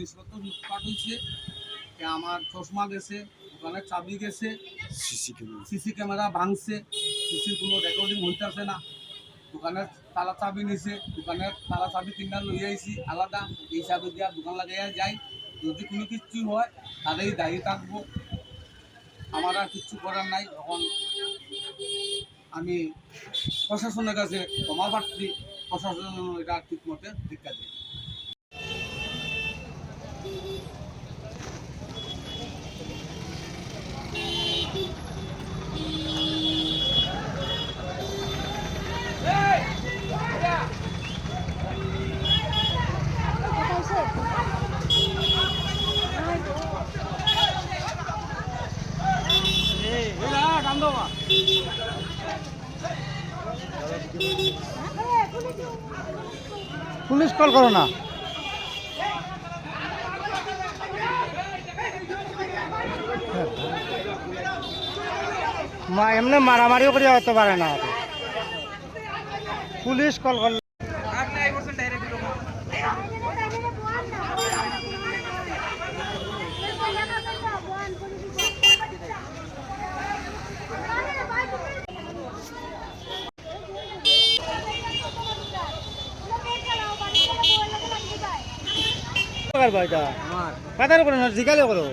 জিনিসপত্র লুটপাট হয়েছে। আমার চশমা গেছে দোকানের চাবি গেছে। CC camera. সিসি ক্যামেরা ভাঙছে সিসির কোনো রেকর্ডিং হইতেছে না। দোকানের তালা চাবি নিছে দোকানের তালা চাবি কিনা লই আইছি আলাদা। এই চাবি দিয়া দোকান লাগাইয়া যাই। যদি কোনো কিচ্ছু হয় তাদেরই দায়ী থাকব। আমার আর কিচ্ছু করার নাই। এখন আমি প্রশাসনের কাছে ক্ষমা প্রার্থী। প্রশাসন এটা ঠিক মতে শিক্ষা দেয়। পুলিশ কল করো না। মা এমনি মারামারিও করে হতে পারে না। পুলিশ কল করলে। জিকালে করো।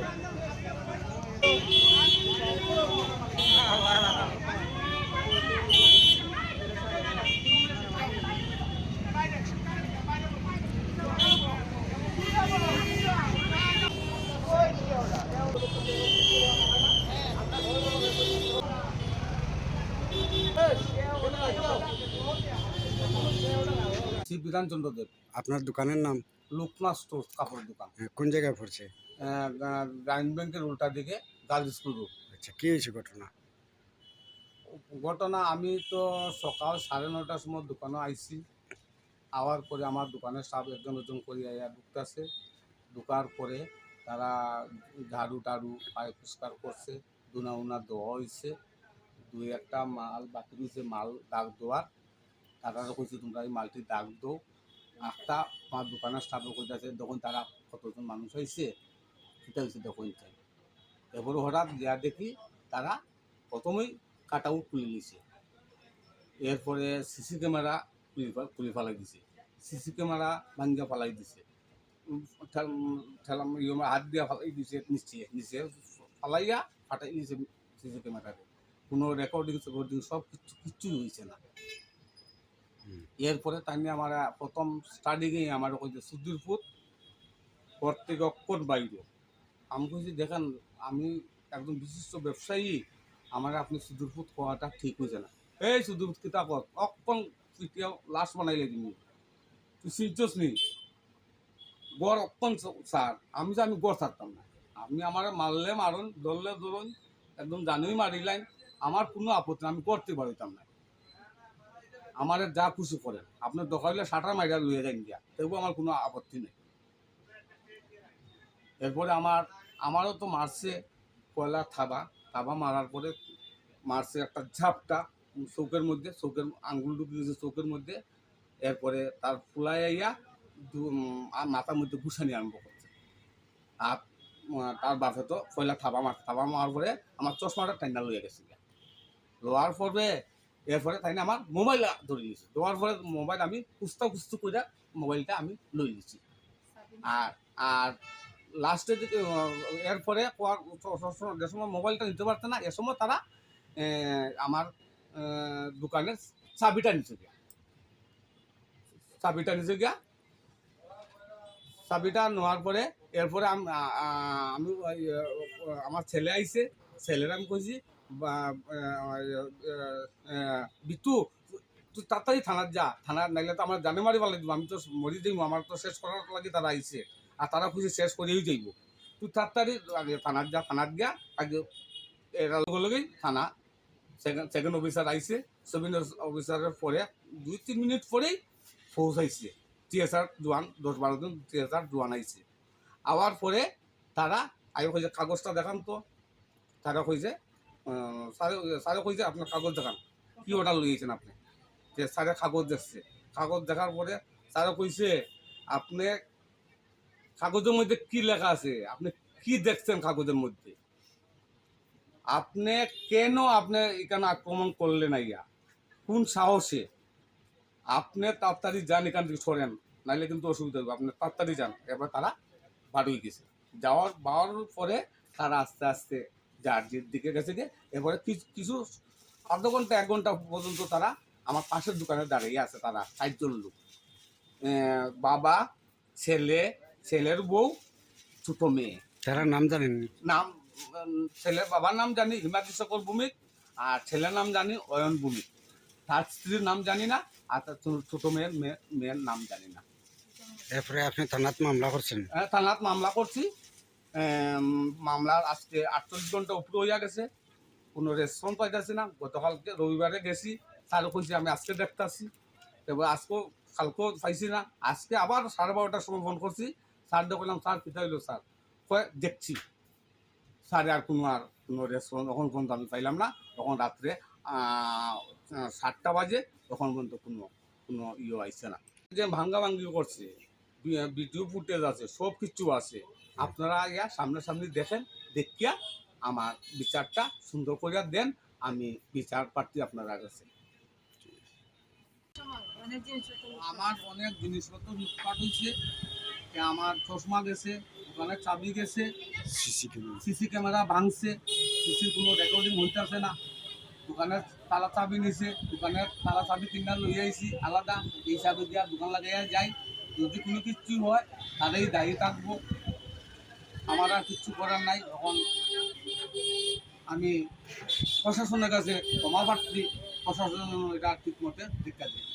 শ্রী বিধানচন্দ্র দেব আপনার দোকানের নাম? লোকনাথ স্টোর কাপড় দোকান। হ্যাঁ, কোন জায়গায় পড়ছে? গ্রামীণ ব্যাংকের উল্টা দিকে গার্লস স্কুল রোড। আচ্ছা কি হয়েছে ঘটনা? ঘটনা আমি তো সকাল সাড়ে নটার সময় দোকানে আইছি। আওয়ার পরে আমার দোকানের স্টাফ একজন একজন করে আইয়া ঢুকতেছে। ঢুকার পরে তারা ঝাড়ু টাড়ু পায়ে পরিষ্কার করছে। দুনা উনা দেওয়া হয়েছে দুই একটা মাল বাকি নিচে মাল দাগ দেওয়ার তারা কইছে, তোমরা এই মালটি দাগ দো একটা আমার দোকানের স্টাফও কইতেছে তখন তারা কতজন মানুষ হয়েছে সেটা হয়েছে তখন এরপরে হঠাৎ যা দেখি তারা প্রথমেই কাট আউট খুলে নিছে। এরপরে সিসি ক্যামেরা খুলে ফেল- খুলে ফেলাই দিছে। সিসি ক্যামেরা ভাঙ্গা ফেলাই দিছে। ঠেলাম ইয়ে হাত দিয়া ফেলাই দিছে নিচে নিচে ফালাইয়া ফাটাই দিছে সিসি ক্যামেরাতে। কোনো রেকর্ডিং রেকর্ডিং সব কিছু কিচ্ছুই হয়েছে না। এরপরে তাই নিয়ে আমার প্রথম স্টার্টিংয়ে আমার কইছে সুদূরপুর কর্তৃপক্ষর বাইরে আমি কইছি দেখেন, আমি একদম বিশিষ্ট ব্যবসায়ী, আমার আপনি সুদূরপুর কোয়াটা ঠিক হয়েছে না। এই সুদূরপুর কিতা কর অকন পিটিয়া লাশ বানাইলে তুমি তুই সিরিয়াস নি। গড় অকন স্যার আমি যে আমি গড় ছাড়তাম না। আপনি আমার মারলে মারুন, ধরলে ধরুন, একদম জানুই মারিলেন, আমার কোনো আপত্তি আমি করতে পারিতাম না। আমার যা খুশি করেন। আপনার দরকার হলে শাটার মাইরা লুয়ে যান দিয়া তবু আমার কোনো আপত্তি নেই। এরপরে আমার, আমারও তো মারছে কয়লা থাবা। থাবা মারার পরে মারছে একটা ঝাপটা চৌকের মধ্যে চৌকের আঙ্গুল গেছে চৌকের মধ্যে। এরপরে তার ফুলাই আইয়া দু- আর মাথার মধ্যে ঘুষানি আরম্ভ করছে। আর তার বাপে তো কয়লা থাবা মার, থাবা মারার পরে আমার চশমাটা টাইনা লইয়া গেছে লোয়ার পরে এরপরে তাই আমার মোবাইল ধরে নিয়েছে। দেওয়ার পরে মোবাইল আমি কুস্তা কুস্তু করে মোবাইলটা আমি লই নিয়েছি। আর আর লাস্টে এরপরে যে সময় মোবাইলটা নিতে পারতো না, এ সময় তারা আমার দোকানের চাবিটা নিচে গিয়া। চাবিটা নিচে গিয়া, চাবিটা নেওয়ার পরে এরপরে আম- আমার ছেলে আইছে। ছেলের আমি কইছি বিটু, তুই তাড়াতাড়ি থানার যা। থানার নাইলে তো আমার জানে মারি পালাই আমি তো মরি যাইব আমার তো শেষ করার লাগে তারা আইছে। আর তারা খুশি শেষ করেই যাইব। তুই তাড়াতাড়ি আগে থানার যা থানার গিয়া, আগে এরা লগে লগেই থানা সেকেন্ড অফিসার আইছে সেকেন্ড অফিসারের পরে দুই তিন মিনিট পরেই আইছে টিএসআর জোয়ান, দশ বারো জন টিএসআর জোয়ান আইছে। আওয়ার পরে তারা, আগে কইছে, কাগজটা দেখান তো। তারা কইছে স্যারে কইছে আপনার কাগজ দেখান? কি অর্ডার লইয়েছেন আপনি? যে স্যারে কাগজ দেখছে কাগজ দেখার পরে স্যারে কইছে, আপনি কাগজের মধ্যে কি লেখা আছে? আপনি কি দেখছেন কাগজের মধ্যে? আপনি কেন আপনি এখানে আক্রমণ করলেন আইয়া? কোন সাহসে? আপনি তাড়াতাড়ি যান এখান থেকে সরেন, নাইলে কিন্তু অসুবিধা হবে। আপনি তাড়াতাড়ি যান। এবার তারা বাড়ি গেছে। যাওয়ার যাওয়ার পরে তারা আস্তে আস্তে যার দিকে গেছে গিয়ে এরপরে কিছু কিছু আধ ঘণ্টা এক ঘণ্টা পর্যন্ত তারা আমার পাশের দোকানে দাঁড়িয়ে আছে তারা চারজন লোক। বাবা ছেলে ছেলের বউ ছোট মেয়ে। তারা নাম জানেননি? নাম ছেলের বাবার নাম জানি হিমাদ্রি সকল ভূমিক আর ছেলের নাম জানি অয়ন ভূমিক। তার স্ত্রীর নাম জানি না আর তার ছোট মেয়ের মেয়ে- মেয়ের নাম জানি না। এরপরে আপনি থানাত মামলা করছেন? হ্যাঁ, থানাত মামলা করছি। মামলার আজকে আটচল্লিশ ঘণ্টা উপরে হইয়া গেছে। কোনো রেসপন্স পাইতেছি না। গতকালকে রবিবারে গেছি। স্যারও কইছি, আমি আজকে দেখতেছি। এবার আজকেও, কালকেও পাইছি না। আজকে আবার সাড়ে বারোটার সময় ফোন করছি। স্যার দেখলাম স্যার কোথায় হইল, স্যার। কয়, দেখছি। স্যারে আর কোনো আর কোনো রেসপন্স তখন পর্যন্ত আমি পাইলাম না। তখন রাত্রে সাতটা বাজে। তখন পর্যন্ত কোনো কোনো ইয়ে আইছে না। যে ভাঙ্গা ভাঙ্গি করছে ভিডিও ফুটেজ আছে সব কিছু আছে। আপনারা ইয়া সামনাসামনি দেখেন দেখিয়া আমার বিচারটা সুন্দর করিয়া দেন আমি বিচার প্রার্থী আপনারা কাছে। আমার অনেক জিনিসপত্র লুটপাট হয়েছে আমার চশমা গেছে দোকানের চাবি গেছে সিসি ক্যামেরা। ভাঙছে সিসির কোনো রেকর্ডিং হইতেছে না। দোকানের তালা চাবি নিছে দোকানের তালা চাবি কিনা লই আইছি আলাদা। এই চাবি দিয়া দোকান লাগাইয়া যাই। যদি কোনো কিছু হয় তাদেরই দায়ী থাকব। আমার আর কিচ্ছু করার নাই। এখন আমি প্রশাসনের কাছে ক্ষমা প্রার্থী, প্রশাসন এটা ঠিক মতে শিক্ষা দেয়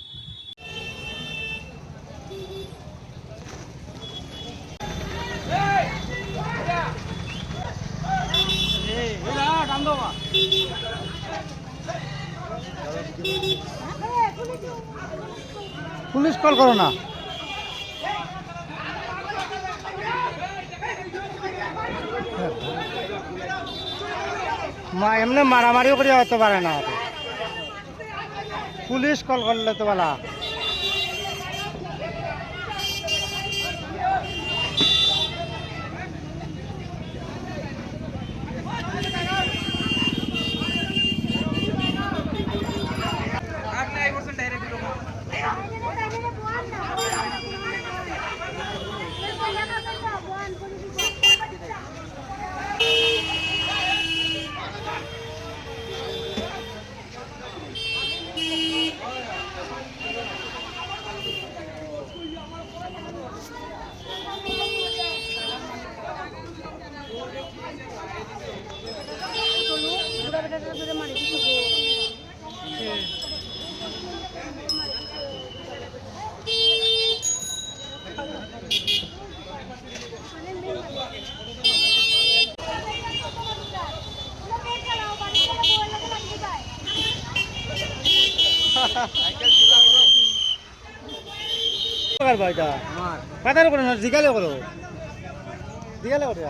পুলিশ কল করো না। মা এমনি মারামারিও করে হতে পারে না। পুলিশ কল করলে তো বলা করব এটা? কাতার করে না জিগালে করো। জিগালে করো।